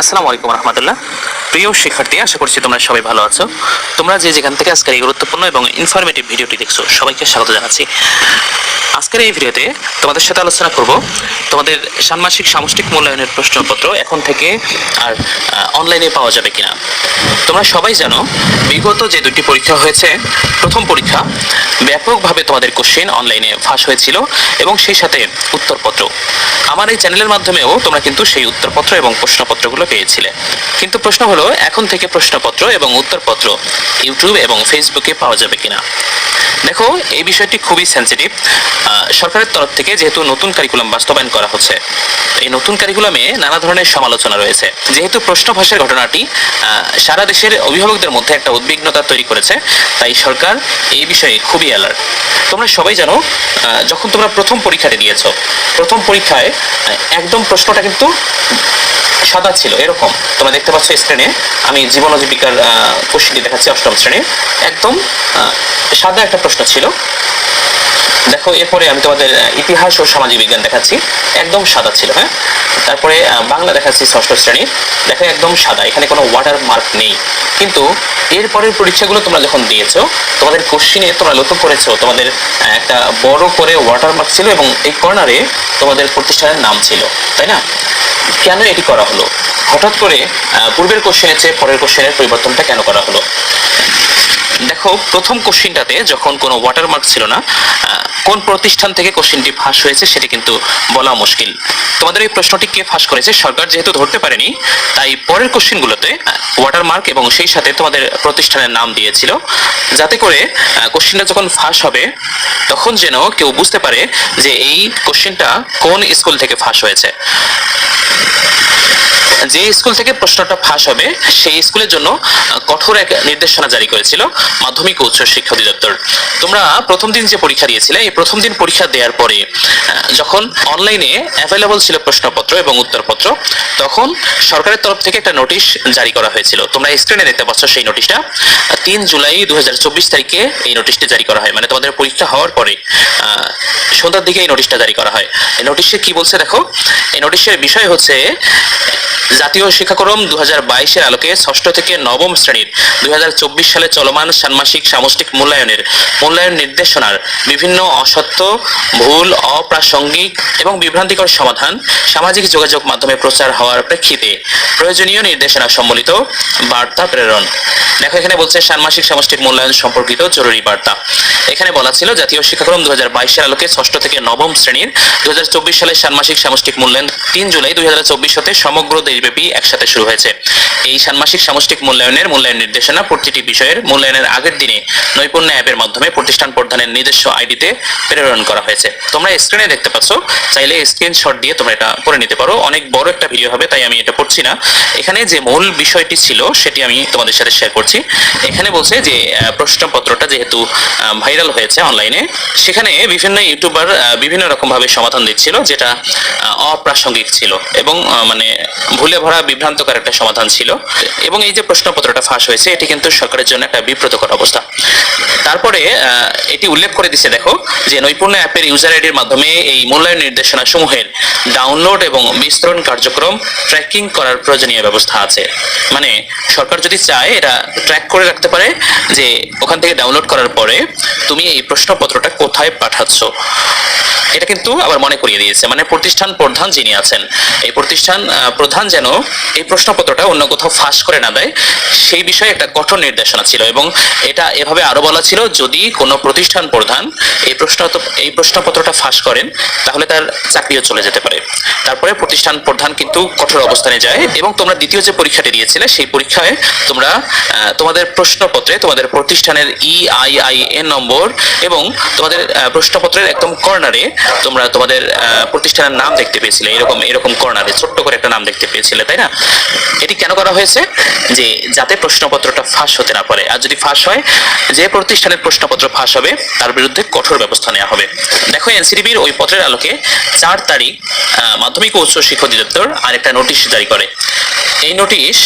আসসালামু আলাইকুম রহমতুল্লাহ। প্রিয় শিক্ষার্থী, আশা করছি তোমরা সবাই ভালো আছো। তোমরা যে যেখান থেকে আজকের এই গুরুত্বপূর্ণ এবং ইনফরমেটিভ ভিডিওটি দেখছ, সবাইকে স্বাগত জানাচ্ছি। আজকের এই ভিডিওতে তোমাদের সাথে আলোচনা করব তোমাদের ষান্মাসিক সামষ্টিক মূল্যায়নের প্রশ্নপত্র এখন থেকে আর অনলাইনে পাওয়া যাবে কিনা। তোমরা সবাই জানো, বিগত যে দুটি পরীক্ষা হয়েছে, প্রথম পরীক্ষা ব্যাপকভাবে তোমাদের কোশ্চেন অনলাইনে ফাঁস হয়েছিল এবং সেই সাথে উত্তরপত্র। আমার এই চ্যানেলের মাধ্যমেও তোমরা কিন্তু সেই উত্তরপত্র এবং প্রশ্নপত্রগুলো পেয়েছিলে। কিন্তু প্রশ্ন হলো, এখন থেকে প্রশ্নপত্র এবং উত্তরপত্র ইউটিউব এবং ফেসবুকে পাওয়া যাবে কিনা? দেখো, এই বিষয়টি খুবই সেন্সিটিভ সরকারের তরফ থেকে যেহেতু নতুন কারিকুলাম বাস্তবায়ন করা হচ্ছে, এই নতুন কারিকুলামে নানা ধরনের সমালোচনা রয়েছে। যেহেতু প্রশ্ন ফাঁসের ঘটনাটি সারা দেশের অভিভাবকদের মধ্যে একটা উদ্বিগ্নতা তৈরি করেছে, তাই সরকার এই বিষয়ে খুবই অ্যালার্ট তোমরা সবাই জানো যখন তোমরা প্রথম পরীক্ষাটি দিয়েছ, প্রথম পরীক্ষায় একদম প্রশ্নটা কিন্তু সাদা ছিল, এরকম। তোমরা দেখতে পাচ্ছ স্ক্রিনে আমি জীবন জীবিকার কোশ্চেনটি দেখাচ্ছি অষ্টম শ্রেণির। একদম সাদা একটা প্রশ্ন ছিল। দেখো, এরপরে আমি তোমাদের ইতিহাস ও সামাজিক বিজ্ঞান দেখাচ্ছি। একদম সাদা ছিল হ্যাঁ? তারপরে বাংলা দেখাচ্ছি ষষ্ঠ শ্রেণির দেখো, একদম সাদা, এখানে কোনো ওয়াটার মার্ক নেই। কিন্তু এরপরের পরীক্ষাগুলো তোমরা যখন দিয়েছ, তোমাদের কোশ্চিনে তোমরা লক্ষ্য করেছ, তোমাদের একটা বড় করে ওয়াটার মার্ক ছিল এবং এই কর্নারে তোমাদের প্রতিষ্ঠানের নাম ছিল, তাই না? কেন এটি করা হলো? হঠাৎ করে পূর্বের কোশ্চেনের চেয়ে পরের কোশ্চেনের পরিবর্তনটা কেন করা হলো? দেখো, প্রথম কোশ্চিনটাতে যখন কোনো ওয়াটারমার্ক ছিল না কোন প্রতিষ্ঠান থেকে কোশ্চিনটি ফাঁস হয়েছে সেটি কিন্তু বলা মুশকিল। তোমাদের এই প্রশ্নটি কে ফাঁস করেছে? সরকার যেহেতু ধরতে পারেনি, তাই পরের কোশ্চিনগুলোতে ওয়াটারমার্ক এবং সেই সাথে তোমাদের প্রতিষ্ঠানের নাম দিয়েছিল। যাতে করে কোশ্চিনটা যখন ফাঁস হবে, তখন যেন কেউ বুঝতে পারে যে এই কোশ্চিনটা কোন স্কুল থেকে ফাঁস হয়েছে। যে স্কুল থেকে প্রশ্নটা ফাঁস হবে, সেই স্কুলের জন্য কঠোর এক নির্দেশনা জারি করেছিল মাধ্যমিক উচ্চ শিক্ষা অধিদপ্তর। তোমরা প্রথম দিন যে পরীক্ষা দিয়েছিলে, এই প্রথম দিন পরীক্ষা দেওয়ার পরে যখন অনলাইনে অ্যাভেলেবল ছিল প্রশ্নপত্র এবং উত্তরপত্র, তখন সরকারের তরফ থেকে একটা নোটিশ জারি করা হয়েছিল। তোমরা স্ক্রিনে দেখতে পাচ্ছ সেই নোটিশটা তিন জুলাই দু হাজার চব্বিশ তারিখে এই নোটিশটি জারি করা হয় মানে তোমাদের পরীক্ষা হওয়ার পরে সন্ধ্যার দিকে এই নোটিশটা জারি করা হয়। এই নোটিশে কি বলছে দেখো? এই নোটিশের বিষয় হচ্ছে জাতীয় শিক্ষাক্রম দু বাইশের আলোকে ষষ্ঠ থেকে নবম শ্রেণির দুই হাজার চব্বিশ সালে চলমান ষান্মাসিক সামষ্টিক মূল্যায়নের মূল্যায়ন নির্দেশনার বিভিন্ন অসত্য, ভুল, অপ্রাসঙ্গিক এবং বিভ্রান্তিকর সমাধান সামাজিক যোগাযোগ মাধ্যমে প্রচার হওয়ার প্রেক্ষিতে প্রয়োজনীয় নির্দেশনা সম্বলিত বার্তা প্রেরণ। দেখো, এখানে বলছে ষান্মাসিক সামষ্টিক মূল্যায়ন সম্পর্কিত জরুরি বার্তা। এখানে বলা ছিল জাতীয় শিক্ষাক্রম দু হাজার বাইশের আলোকে ষষ্ঠ থেকে নবম শ্রেণির দু সালের ষান্মাসিক সামষ্টিক মূল্যায়ন তিন জুলাই দুই হতে সমগ্র দেশব্যাপী একসাথে শুরু হয়েছে। এই ষান্মাসিক সামষ্টিক মূল্যায়নের মূল্যায়ন নির্দেশনা প্রতিটি বিষয়ের মূল্যায়নের আগের দিনে নৈপুণ্য অ্যাপের মাধ্যমে প্রতিষ্ঠান প্রধানের নিজস্ব আইডিতে প্রেরণ করা হয়েছে। তোমরা স্ক্রিনে দেখতে পাচ্ছ, চাইলে স্ক্রিনশট দিয়ে তোমরা এটা করে নিতে পারো। অনেক বড় একটা ভিডিও হবে, তাই আমি এটা পড়ছি না। এখানে যে মূল বিষয়টি ছিল, সেটি আমি তোমাদের সাথে শেয়ার করছি। এখানে বলছে যে প্রশ্নপত্রটা যেহেতু ভাইরাল হয়েছে অনলাইনে সেখানে বিভিন্ন ইউটিউবার বিভিন্ন রকম ভাবে সমাধান দিচ্ছিল, যেটা অপ্রাসঙ্গিক ছিল। এবং মানে ভুলে ভরা বিভ্রান্তকর একটা সমাধান ছিল। এবং এই যে প্রশ্নপত্রটা ফাঁস হয়েছে, এটি কিন্তু সরকারের জন্য একটা বিব্রতকর অবস্থা। তারপরে এটি উল্লেখ করে দিছে, দেখো, যে নৈপুণ্য অ্যাপের ইউজার আইডির মাধ্যমে এই মূল্যায়ন নির্দেশনা সমূহের ডাউনলোড এবং বিস্তরণ কার্যক্রম ট্র্যাকিং করার প্রয়োজনীয় ব্যবস্থা আছে। মানে সরকার যদি চায়, এটা ট্র্যাক করে রাখতে পারে যে, ওখান থেকে ডাউনলোড করার পরে তুমি এই প্রশ্নপত্রটা কোথায় পাঠাচ্ছ। এটা কিন্তু আবার মনে করিয়ে দিয়েছে। মানে প্রতিষ্ঠান প্রধান যিনি আছেন, এই প্রতিষ্ঠান প্রধান যেন এই প্রশ্নপত্রটা অন্য কোথাও ফাঁস করে না দেয়, সেই বিষয়ে একটা কঠোর নির্দেশনা ছিল এবং এটা এভাবে আরও বলা ছিল, যদি কোনো প্রতিষ্ঠান প্রধান এই প্রশ্ন, এই প্রশ্নপত্রটা ফাঁস করেন, তাহলে তার চাকরিও চলে যেতে পারে। তারপরে প্রতিষ্ঠান প্রধান কিন্তু কঠোর অবস্থানে যায় এবং তোমরা দ্বিতীয় যে পরীক্ষাটি দিয়েছিলে, সেই পরীক্ষায় তোমরা তোমাদের প্রশ্নপত্রে তোমাদের প্রতিষ্ঠানের E E I I N number এবং তোমাদের প্রশ্নপত্রের একদম কর্নারে তোমরা তোমাদের প্রতিষ্ঠানের নাম দেখতে পেয়েছিলে, এরকম এরকম কর্নারে, ছোট্ট করে একটা নাম দেখতে পেয়েছিলে। তাই না? এটি কেন করা হয়েছে? যে যাতে প্রশ্নপত্রটা ফাঁস হতে না পারে। আর যদি ফাঁস হয়, যে প্রতিষ্ঠানের প্রশ্নপত্র ফাঁস হবে, তার বিরুদ্ধে কঠোর ব্যবস্থা নেওয়া হবে। দেখো, এনসিডিবির ওই পত্রের আলোকে চার তারিখ মাধ্যমিক ও উচ্চ শিক্ষা অধিদপ্তর আরেকটা নোটিশ জারি করে। এই নোটিশ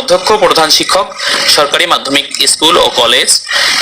অধ্যক্ষ, প্রধান শিক্ষক, সরকারি মাধ্যমিক স্কুল ও কলেজ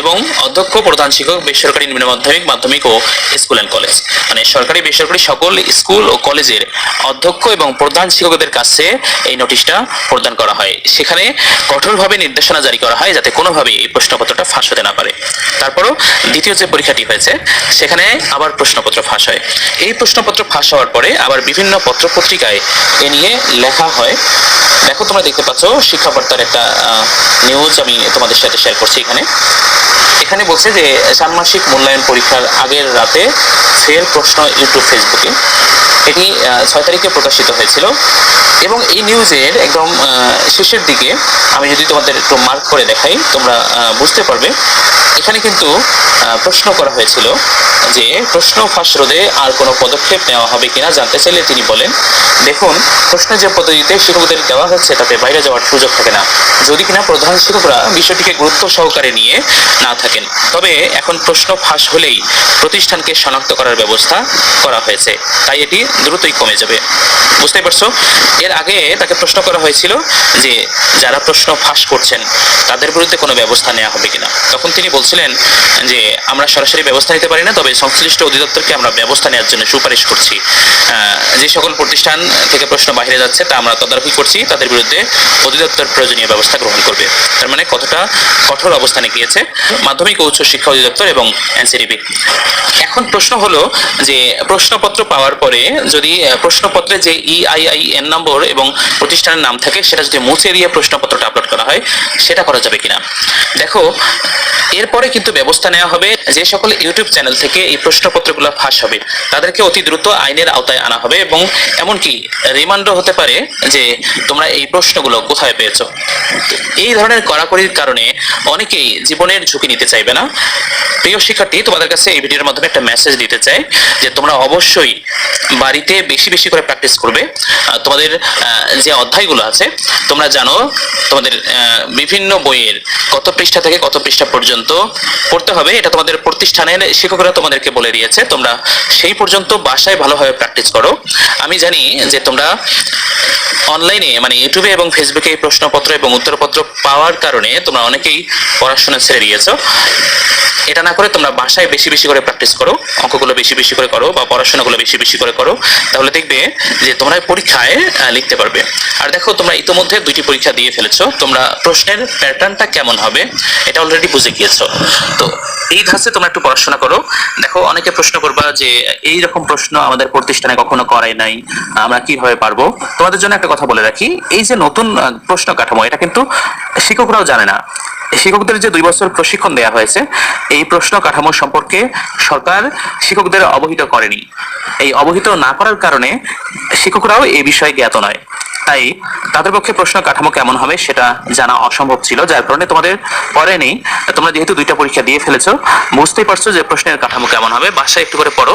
এবং অধ্যক্ষ, প্রধান শিক্ষক, বেসরকারি নিম্ন মাধ্যমিক মাধ্যমিক ও স্কুল অ্যান্ড কলেজ। মানে সরকারি, বেসরকারি সকল স্কুল ও কলেজের অধ্যক্ষ এবং প্রধান শিক্ষকদের কাছে এই নোটিশটা প্রদান করা হয়। সেখানে কঠোরভাবে নির্দেশনা জারি করা হয় যাতে কোনোভাবেই এই প্রশ্নপত্রটা ফাঁস হতে না পারে। তারপরও দ্বিতীয় যে পরীক্ষাটি হয়েছে, সেখানে আবার প্রশ্নপত্র ফাঁস হয়। এই প্রশ্নপত্র ফাঁস হওয়ার পরে আবার বিভিন্ন পত্রপত্রিকায় এ নিয়ে লেখা হয়। দেখো, তোমরা দেখতে পাচ্ছ শিক্ষা বার্তার একটা নিউজ আমি তোমাদের সাথে শেয়ার করছি এখানে। এখানে বলছে যে, ষান্মাসিক মূল্যায়ন পরীক্ষার আগের রাতে ফের প্রশ্ন ইউটিউব ফেসবুকে এটি ছয় তারিখে প্রকাশিত হয়েছিল। এবং এই নিউজের একদম শেষের দিকে আমি যদি তোমাদের একটু মার্ক করে দেখাই, তোমরা বুঝতে পারবে। এখানে কিন্তু প্রশ্ন করা হয়েছিল যে, প্রশ্ন ফাঁস রোধে আর কোনো পদক্ষেপ নেওয়া হবে কিনা জানতে চাইলে তিনি বলেন, দেখুন, প্রশ্নের যে পদ্ধতিতে শিক্ষকদের দেওয়া হচ্ছে তাতে বাইরে যাওয়ার সুযোগ থাকে না। যদি কিনা প্রধান শিক্ষকরা বিষয়টিকে গুরুত্ব সহকারে নিয়ে না থাকেন, তবে এখন প্রশ্ন ফাঁস হলেই প্রতিষ্ঠানকে শনাক্ত করার ব্যবস্থা করা হয়েছে। তাই এটি দ্রুতই কমে যাবে। বুঝতে পারছ? এর আগে তাকে প্রশ্ন করা হয়েছিল যে যারা প্রশ্ন ফাঁস করছেন, তাদের বিরুদ্ধে কোনো ব্যবস্থা নেওয়া হবে কিনা। তখন তিনি বলছিলেন যে, আমরা সরাসরি ব্যবস্থা নিতে পারি না, তবে সংশ্লিষ্ট অধিদপ্তরকে আমরা ব্যবস্থা নেওয়ার জন্য সুপারিশ করছি। যে সকল প্রতিষ্ঠান থেকে প্রশ্ন বাইরে যাচ্ছে, তা আমরা তদারকি করছি, তাদের বিরুদ্ধে অধিদপ্তর প্রয়োজনীয় ব্যবস্থা গ্রহণ করবে। তার মানে কতটা কঠোর অবস্থানে গিয়েছে মাধ্যমিক ও উচ্চ শিক্ষা অধিদপ্তর এবং এনসিডিবি এখন প্রশ্ন হলো যে, প্রশ্নপত্র পাওয়ার পরে যদি প্রশ্নপত্রে যে E ইআইআইএন নম্বর এবং প্রতিষ্ঠানের নাম থাকে সেটা যদি মুছে দিয়ে প্রশ্নপত্রটা আপলোড করা হয়, সেটা করা যাবে কিনা? দেখো এরপরে কিন্তু ব্যবস্থা নেওয়া হবে। যে সকল ইউটিউব চ্যানেল থেকে এই প্রশ্নপত্রগুলো ফাঁস হবে, তাদেরকে অতি দ্রুত আইনের আওতায় আনা হবে এবং এমনকি রিমান্ডও হতে পারে যে তোমরা এই প্রশ্নগুলো কোথায় পেয়েছ। এই ধরনের কড়াকড়ির কারণে অনেকেই জীবনের ঝুঁকি নিতে চাইবে না। প্রিয় শিক্ষার্থী, তোমাদের কাছে এই ভিডিওর মাধ্যমে একটা মেসেজ দিতে চাই যে তোমরা অবশ্যই বাড়িতে বেশি বেশি করে প্র্যাকটিস করবে। তোমাদের যে অধ্যায়গুলো আছে, তোমরা জানো তোমাদের বিভিন্ন বইয়ের কত পৃষ্ঠা থেকে কত পৃষ্ঠা পর্যন্ত পড়তে হবে। এটা তোমাদের প্রতিষ্ঠানের শিক্ষকরা তোমাদেরকে বলে দিয়েছে। তোমরা সেই পর্যন্ত বাসায় ভালোভাবে প্র্যাকটিস করো। আমি জানি যে তোমরা অনলাইনে মানে ইউটিউবে এবং ফেসবুকে এই প্রশ্নপত্র এবং উত্তরপত্র পাওয়ার কারণে তোমরা অনেকেই পড়াশোনা ছেড়ে দিয়েছ। এটা না করে তোমরা বাসায় বেশি বেশি করে প্র্যাকটিস করো, অঙ্কগুলো বেশি বেশি করে করো বা পড়াশোনাগুলো বেশি বেশি করে করো। তাহলে দেখবে যে তোমরা পরীক্ষায় লিখতে পারবে। আর দেখো, তোমরা ইতিমধ্যে দুইটি পরীক্ষা দিয়ে ফেলেছো। তোমরা প্রশ্নের প্যাটার্নটা কেমন হবে, এটা অলরেডি বুঝে গিয়েছো। তো এই ধাঁচে তোমরা একটু পড়াশোনা করো। দেখো, অনেকে প্রশ্ন করবা যে, এই রকম প্রশ্ন আমাদের প্রতিষ্ঠানে কখনো করাই নাই, আমরা কীভাবে পারব? তোমাদের জন্য একটা কথা বলে রাখি, এই যে নতুন প্রশ্ন কাঠামো, এটা কিন্তু শিক্ষকরাও জানে না। শিক্ষকদের যে দুই বছর প্রশিক্ষণ দেওয়া হয়েছে, এই প্রশ্ন কাঠামো সম্পর্কে সরকার শিক্ষকদের অবহিত করেনি। এই অবহিত না করার কারণে শিক্ষকরাও এই বিষয়ে জ্ঞাত নয়। তাই তাদের পক্ষে প্রশ্ন কাঠামো কেমন হবে সেটা জানা অসম্ভব ছিল, যার কারণে তোমাদের পরে নেই। তোমরা যেহেতু দুইটা পরীক্ষা দিয়ে ফেলেছো, বুঝতেই পারছ যে প্রশ্নের কাঠামো কেমন হবে। বাসায় একটু করে পড়ো।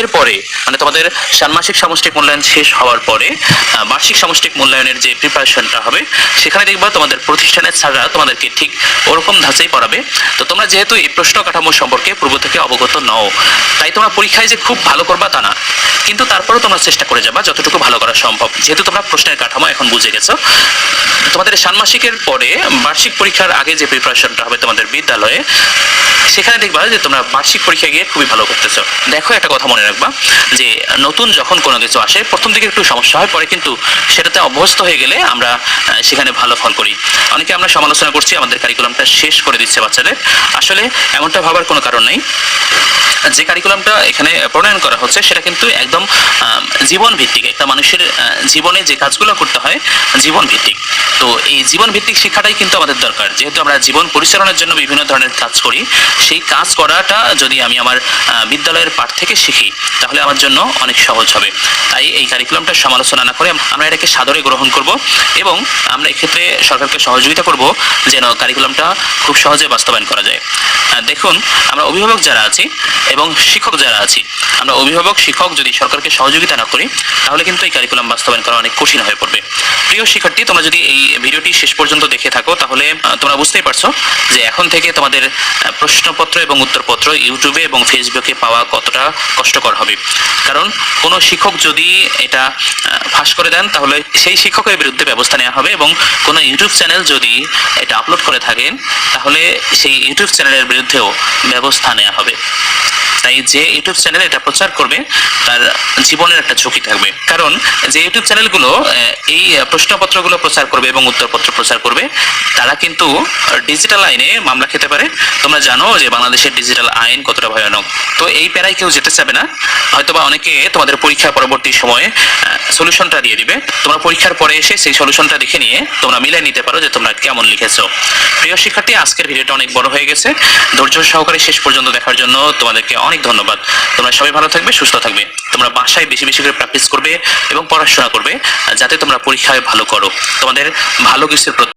এরপরে মানে তোমাদের ষান্মাসিক সামষ্টিক মূল্যায়ন শেষ হওয়ার পরে বার্ষিক সামষ্টিক মূল্যায়নের যে প্রিপারেশনটা হবে, সেখানে দেখবা তোমাদের প্রতিষ্ঠানের স্যাররা তোমাদেরকে ঠিক ওরকম ধাঁচেই পড়াবে। তো তোমরা যেহেতু এই প্রশ্ন কাঠামো সম্পর্কে পূর্ব থেকে অবগত নও, তাই তোমরা পরীক্ষায় যে খুব ভালো করবা তা না। কিন্তু তারপরেও তোমরা চেষ্টা করে যাবা যতটুকু ভালো করা সম্ভব। যেহেতু তোমরা প্রশ্নের কাঠামো এখন বুঝে গেছো। তোমাদের ষান্মাসিকের পরে বার্ষিক পরীক্ষার আগে যে প্রিপারেশনটা হবে তোমাদের বিদ্যালয়ে, সেখানে দেখবা যে তোমরা বার্ষিক পরীক্ষা গিয়ে খুবই ভালো করতেছো। দেখো একটা কথা মনে রাখবা, যে নতুন যখন কোনো কিছু আসে, প্রথম দিকে একটু সমস্যা হয়, পরে কিন্তু সেটাতে অভ্যস্ত হয়ে গেলে আমরা সেখানে ভালো ফল করি। অনেকে আমরা সমালোচনা করছি, আমাদের কারিকুলামটা শেষ করে দিচ্ছে বাচ্চাদের। আসলে এমনটা ভাবার কোনো কারণ নেই। যে কারিকুলামটা এখানে প্রণয়ন করা হচ্ছে, সেটা কিন্তু একদম জীবন ভিত্তিক একটা মানুষের জীবনে যে কাজগুলো করতে হয় জীবন ভিত্তিক তো এই জীবন ভিত্তিক শিক্ষাটাই কিন্তু আমাদের দরকার। যেহেতু আমরা জীবন পরিচালনার জন্য বিভিন্ন ধরনের কাজ করি, সেই কাজ করাটা যদি আমি আমার বিদ্যালয়ের পাঠ থেকে শিখি, তাহলে আমার জন্য অনেক সহজ হবে। তাই এই কারিকুলামটা সমালোচনা না করে আমরা এটাকে সাদরে গ্রহণ করব এবং আমরা এক্ষেত্রে সরকারকে সহযোগিতা করব যেন কারিকুলামটা খুব সহজে বাস্তবায়ন করা যায়। দেখুন, আমরা অভিভাবক যারা আছি এবং শিক্ষক যারা আছি, আমরা অভিভাবক, শিক্ষক যদি সরকারকে সহযোগিতা না করি, তাহলে কিন্তু এই কারিকুলাম বাস্তবায়ন করা অনেক কঠিন হয়ে পড়বে প্রিয় শিক্ষার্থী, তোমরা যদি এই ভিডিওটি শেষ পর্যন্ত দেখে থাকো, তাহলে তোমরা বুঝতেই পারছ যে এখন থেকে তোমাদের প্রশ্নপত্র এবং উত্তরপত্র ইউটিউবে এবং ফেসবুকে পাওয়া কতটা কষ্টকর হবে। কারণ, কোনো শিক্ষক যদি এটা ফাঁস করে দেন, তাহলে সেই শিক্ষকের বিরুদ্ধে ব্যবস্থা নেওয়া হবে এবং কোনো ইউটিউব চ্যানেল যদি এটা আপলোড করে থাকেন, তাহলে সেই ইউটিউব চ্যানেলের বিরুদ্ধেও ব্যবস্থা নেওয়া হবে। যে ইউটিউব চ্যানেল এটা প্রচার করবে, তার জীবনের একটা ঝুঁকি থাকবে। কারণ যে ইউটিউব চ্যানেলগুলো এই প্রশ্নপত্রগুলো প্রচার করবে এবং উত্তরপত্র প্রচার করবে, তারা কিন্তু ডিজিটাল আইনে মামলা খেতে পারে। তোমরা জানো যে বাংলাদেশের ডিজিটাল আইন কতটা ভয়ানক। তো এই প্যারায় কেউ যেতে চাবে না। হয়তোবা অনেকে তোমাদের পরীক্ষা পরবর্তী সময়ে সলিউশনটা দিয়ে দিবে। তোমরা পরীক্ষার পরে এসে সেই সলিউশনটা দেখে নিয়ে তোমরা মিলাই নিতে পারো যে তোমরা কেমন লিখেছো। প্রিয় শিক্ষার্থী, আজকের ভিডিওটা অনেক বড় হয়ে গেছে। ধৈর্য সহকারে শেষ পর্যন্ত দেখার জন্য তোমাদেরকে অনেক ধন্যবাদ। তোমরা সবাই ভালো থাকবে, সুস্থ থাকবে। তোমরা বাসায় বেশি বেশি করে প্র্যাকটিস করবে এবং পড়াশোনা করবে, যাতে তোমরা পরীক্ষায় ভালো করো। তোমাদের ভালো কিছুর